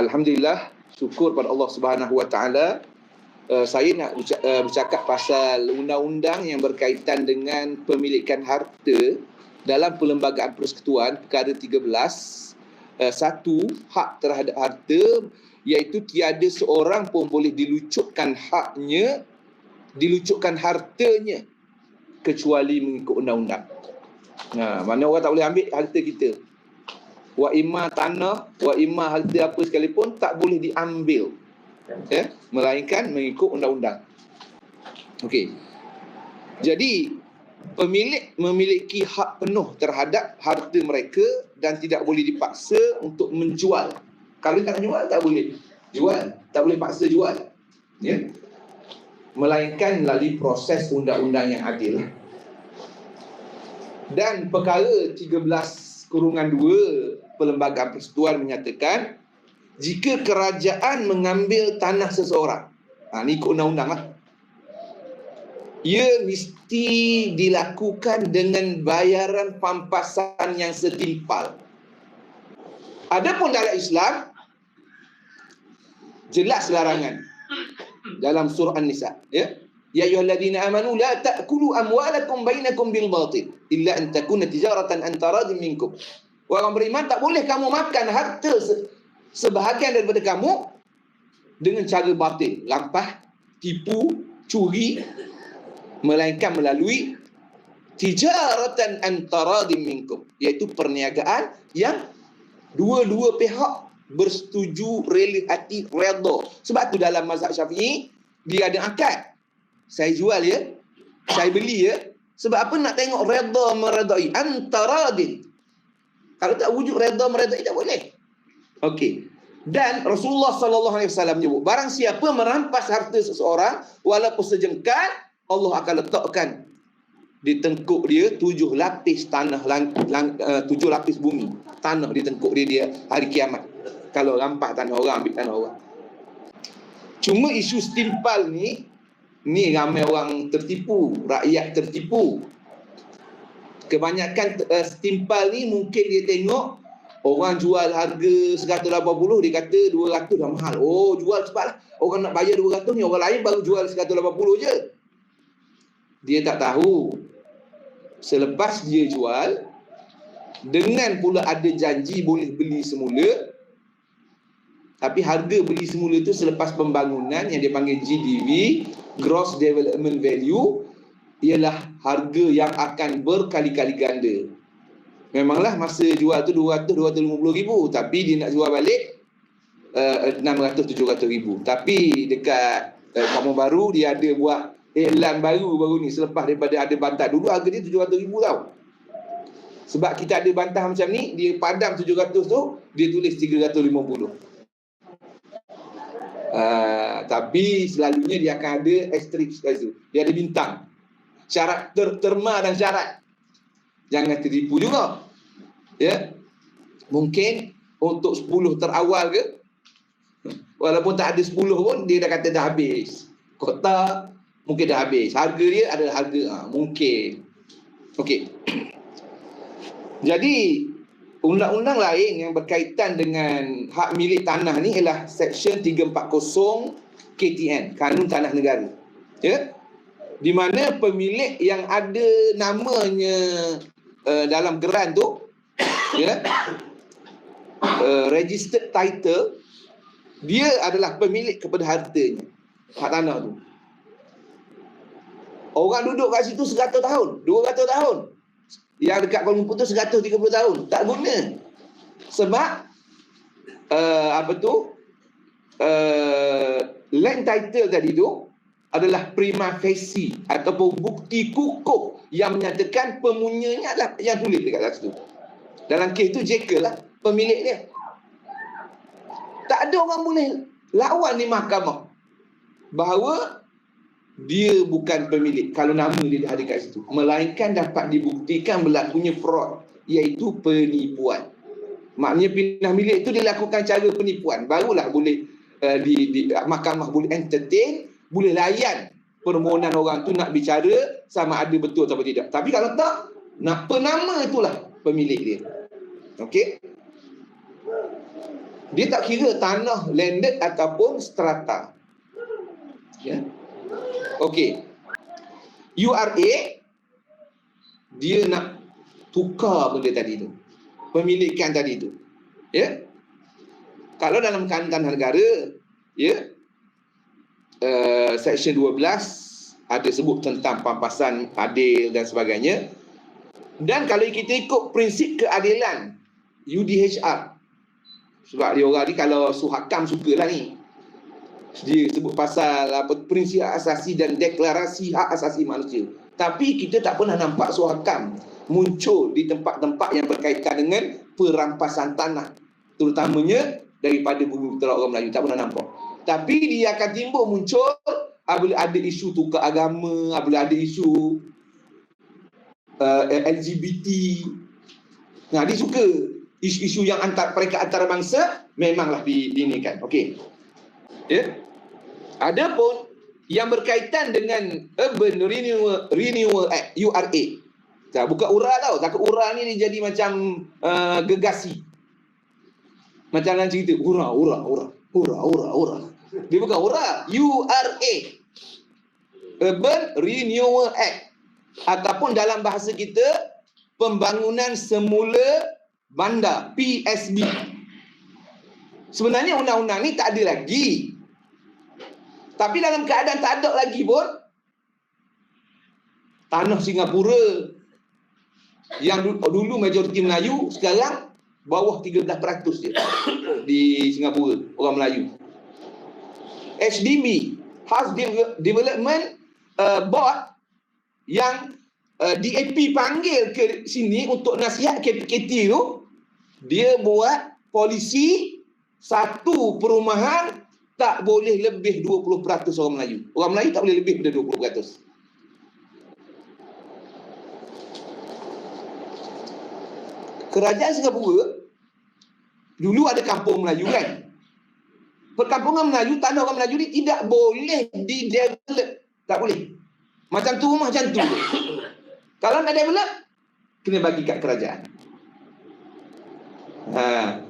alhamdulillah syukur pada Allah Subhanahu Wa Taala uh, saya nak uh, bercakap pasal undang-undang yang berkaitan dengan pemilikan harta dalam perlembagaan persekutuan perkara 13 uh, satu hak terhadap harta iaitu tiada seorang pun boleh dilucutkan haknya dilucutkan hartanya kecuali mengikut undang-undang. Nah, mana orang tak boleh ambil harta kita. Wa imma tanah, wa imma harta apa sekalipun tak boleh diambil. Ya, melainkan mengikut undang-undang. Okey. Jadi pemilik memiliki hak penuh terhadap harta mereka dan tidak boleh dipaksa untuk menjual. Kalau tak jual tak boleh jual, tak boleh paksa jual. Ya melainkan melalui proses undang-undang yang adil. Dan perkara 13 kurungan 2 Perlembagaan Persekutuan menyatakan jika kerajaan mengambil tanah seseorang, ha, ini ikut undang-undang lah, ia mesti dilakukan dengan bayaran pampasan yang setimpal. Adapun dalam Islam, jelas larangan dalam surah An-Nisa ya ya ayyuhalladzina amanu la ta'kulu amwalakum bainakum bil batil illa an takuna tijaratan an taradin minkum. Orang beriman tak boleh kamu makan harta sebahagian daripada kamu dengan cara batil. Lampah tipu curi melainkan melalui tijaratan an taradin minkum iaitu perniagaan yang dua-dua pihak bersetuju rela hati redha sebab tu dalam mazhab syafi'i dia ada akad saya jual ya. Saya beli ya. Sebab apa nak tengok redha meredai antara din kalau tak wujud redha meredai tak boleh. Okey. Dan Rasulullah sallallahu alaihi wasallam menyebut barang siapa merampas harta seseorang walaupun sejengkal Allah akan letakkan di tengkuk dia tujuh lapis tanah lang, lang, uh, tujuh lapis bumi. Tanah di tengkuk dia dia hari kiamat. Kalau rampak tanah orang ambil tanah orang. Cuma isu setimpal ni ni ramai orang tertipu rakyat tertipu. Kebanyakan uh, setimpal ni mungkin dia tengok orang jual harga 180 dia kata 200 dah mahal. Oh jual cepatlah orang nak bayar 200 ni orang lain baru jual 180 je. Dia tak tahu. Selepas dia jual dengan pula ada janji boleh beli semula tapi harga beli semula itu selepas pembangunan yang dipanggil GDV, Gross Development Value, ialah harga yang akan berkali-kali ganda. Memanglah masa jual tu 200-250 ribu. Tapi dia nak jual balik uh, 600-700 ribu. Tapi dekat uh, kampung baru dia ada buat iklan baru baru ni selepas daripada ada bantah. Dulu harga dia 700 ribu tau. Sebab kita ada bantah macam ni, dia padam 700 tu, dia tulis 350. Uh, tapi selalunya dia akan ada asterisk tu. Dia ada bintang. Syarat ter terma dan syarat. Jangan tertipu juga. Ya. Mungkin untuk 10 terawal ke walaupun tak ada 10 pun dia dah kata dah habis. Kota mungkin dah habis. Harga dia adalah harga ha, mungkin. Okey. Jadi Undang-undang lain yang berkaitan dengan hak milik tanah ni ialah Section 340 KTN, Kanun Tanah Negara. Ya? Di mana pemilik yang ada namanya uh, dalam geran tu, ya, uh, registered title, dia adalah pemilik kepada hartanya, hak tanah tu. Orang duduk kat situ 100 tahun, 200 tahun. Yang dekat Kuala Lumpur tu 130 tahun. Tak guna. Sebab uh, apa tu? Uh, land title tadi tu adalah prima facie ataupun bukti kukuh yang menyatakan pemunyanya adalah yang tulis dekat atas tu. Dalam kes tu Jekyll lah pemilik dia. Tak ada orang boleh lawan di mahkamah bahawa dia bukan pemilik. Kalau nama dia ada kat situ. Melainkan dapat dibuktikan berlakunya fraud iaitu penipuan. Maknanya pindah milik itu dilakukan cara penipuan. Barulah boleh uh, di, di mahkamah boleh entertain boleh layan permohonan orang tu nak bicara sama ada betul atau tidak. Tapi kalau tak nak penama itulah pemilik dia. Okey? Dia tak kira tanah landed ataupun strata. Ya. Okey. URA dia nak tukar benda tadi tu. Pemilikan tadi tu. Ya. Kalau dalam kanun negara, ya. Uh, section 12 ada sebut tentang pampasan adil dan sebagainya. Dan kalau kita ikut prinsip keadilan UDHR sebab dia orang ni kalau suhakam sukalah ni dia sebut pasal apa prinsip asasi dan deklarasi hak asasi manusia. Tapi kita tak pernah nampak suhakam muncul di tempat-tempat yang berkaitan dengan perampasan tanah. Terutamanya daripada bumi putera orang Melayu. Tak pernah nampak. Tapi dia akan timbul muncul apabila ada isu tukar agama apabila ada isu uh, LGBT nah dia suka isu-isu yang antar mereka antarabangsa memanglah di, diinikan okey. Ya adapun yang berkaitan dengan Urban Renewal Renewal Act URA tak buka URA tau. Takut URA ni dia jadi macam uh, gegasi. Macam dalam cerita URA URA URA URA URA URA. Dia bukan URA URA Urban Renewal Act. Ataupun dalam bahasa kita pembangunan semula bandar PSB. Sebenarnya undang-undang ni tak ada lagi. Tapi dalam keadaan tak ada lagi pun tanah Singapura yang dulu majoriti Melayu sekarang bawah 13% dia di Singapura orang Melayu. HDB House Development uh, Board yang uh, DAP panggil ke sini untuk nasihat KPKT tu dia buat polisi satu perumahan tak boleh lebih 20% orang Melayu. Orang Melayu tak boleh lebih daripada 20%. Kerajaan Singapura dulu ada kampung Melayu kan. Perkampungan Melayu, tanah orang Melayu ni tidak boleh di-develop. Tak boleh. Macam tu macam tu. Kalau nak develop, kena bagi kat kerajaan. Ha.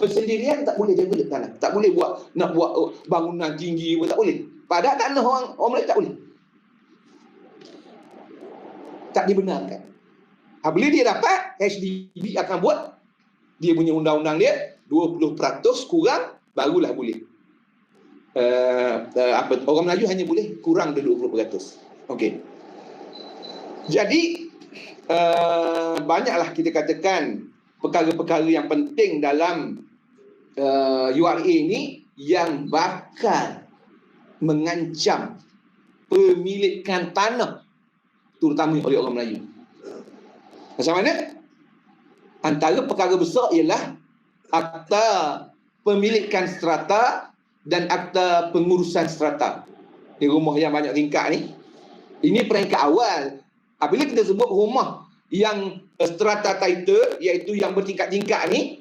Persendirian tak boleh develop tanah. Tak boleh buat nak buat oh, bangunan tinggi pun tak boleh. Padahal tanah orang orang Melayu tak boleh. Tak dibenarkan. Apabila dia dapat, HDB akan buat dia punya undang-undang dia 20% kurang barulah boleh. Uh, uh, apa orang Melayu hanya boleh kurang dari 20%. Okey. Jadi uh, banyaklah kita katakan perkara-perkara yang penting dalam uh, URA ini yang bakal mengancam pemilikan tanah terutama oleh orang Melayu. Macam mana? Antara perkara besar ialah akta pemilikan strata dan akta pengurusan strata. Di rumah yang banyak tingkat ni, ini peringkat awal. Apabila kita sebut rumah yang strata title iaitu yang bertingkat-tingkat ni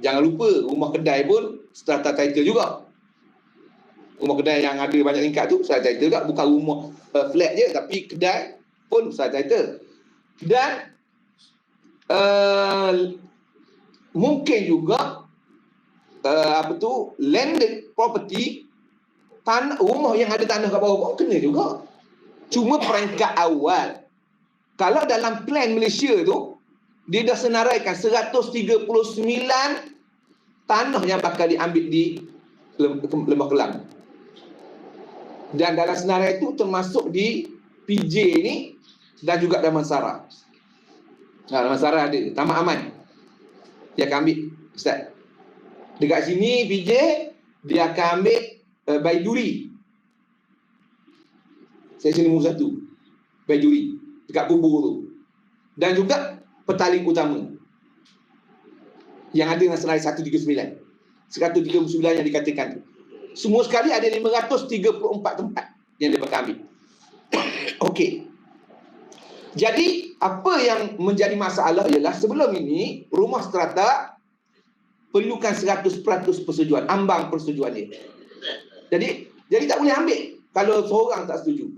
jangan lupa rumah kedai pun strata title juga. Rumah kedai yang ada banyak tingkat tu strata title juga bukan rumah uh, flat je tapi kedai pun strata title. Dan uh, mungkin juga uh, apa tu landed property tanah rumah yang ada tanah kat bawah pun kena juga. Cuma peringkat awal. Kalau dalam plan Malaysia tu, dia dah senaraikan 139 tanah yang bakal diambil di Lembah Kelang. Dan dalam senarai itu termasuk di PJ ni dan juga Damansara. Nah, Damansara ada. Tamak Aman. Dia akan ambil. Ustaz. Dekat sini PJ, dia akan ambil uh, Baiduri seksi nombor satu Bajuri dekat kubur tu dan juga petaling utama yang ada dalam senarai 139 139 yang dikatakan tu semua sekali ada 534 tempat yang dia ambil Okey. Jadi apa yang menjadi masalah ialah sebelum ini rumah strata perlukan 100% persetujuan, ambang persetujuan dia. Jadi jadi tak boleh ambil kalau seorang tak setuju.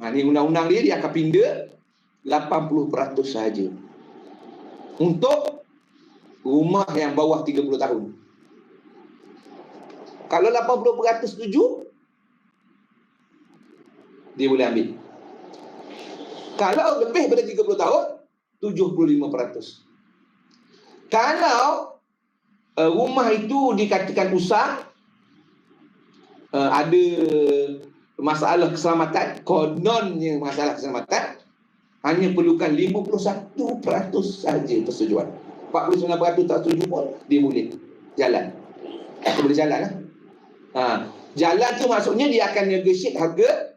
Ha, ni undang-undang dia, dia akan pindah 80% sahaja. Untuk rumah yang bawah 30 tahun. Kalau 80% setuju, dia boleh ambil. Kalau lebih daripada 30 tahun, 75%. Kalau uh, rumah itu dikatakan usang, uh, ada masalah keselamatan, kononnya masalah keselamatan, hanya perlukan 51% saja persetujuan. 49% tak setuju pun, dia boleh jalan. Dia boleh jalan lah. Ha. Jalan tu maksudnya dia akan negotiate harga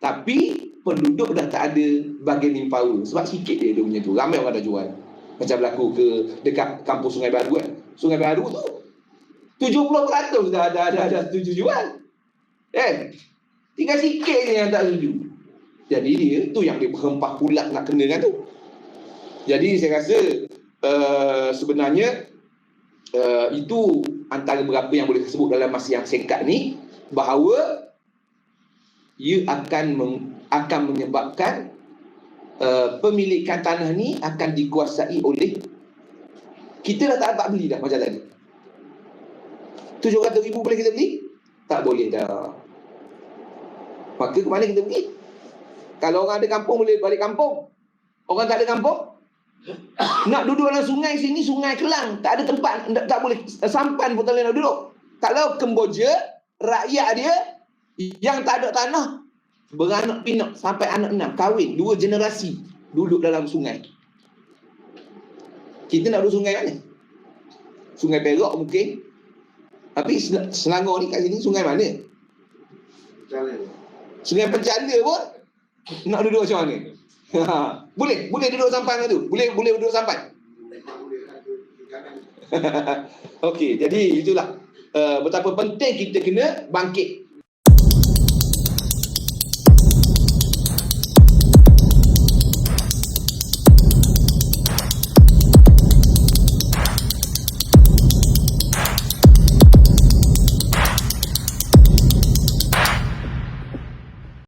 tapi penduduk dah tak ada bargaining power. Sebab sikit dia dia punya tu. Ramai orang dah jual. Macam berlaku ke dekat kampus Sungai Baru kan. Sungai Baru tu 70% dah dah dah, dah setuju jual. Eh, tinggal sikit je yang tak setuju. Jadi dia tu yang dia berhempah pula nak kena kan tu. Jadi saya rasa uh, sebenarnya uh, itu antara beberapa yang boleh disebut dalam masa yang singkat ni bahawa ia akan meng, akan menyebabkan uh, pemilikan tanah ni akan dikuasai oleh kita dah tak dapat beli dah macam tadi. 700 ribu boleh kita beli? Tak boleh dah. Maka ke mana kita pergi? Kalau orang ada kampung boleh balik kampung. Orang tak ada kampung nak duduk dalam sungai sini sungai kelang tak ada tempat tak, tak boleh sampan pun tak boleh nak duduk. Kalau Kemboja rakyat dia yang tak ada tanah beranak pinak sampai anak enam kahwin dua generasi duduk dalam sungai. Kita nak duduk sungai mana? Sungai Perak mungkin. Tapi Selangor ni kat sini sungai mana? Sungai Pencala pun nak duduk macam mana? boleh, boleh duduk sampan tu. Boleh boleh duduk sampan. Okey, jadi itulah uh, betapa penting kita kena bangkit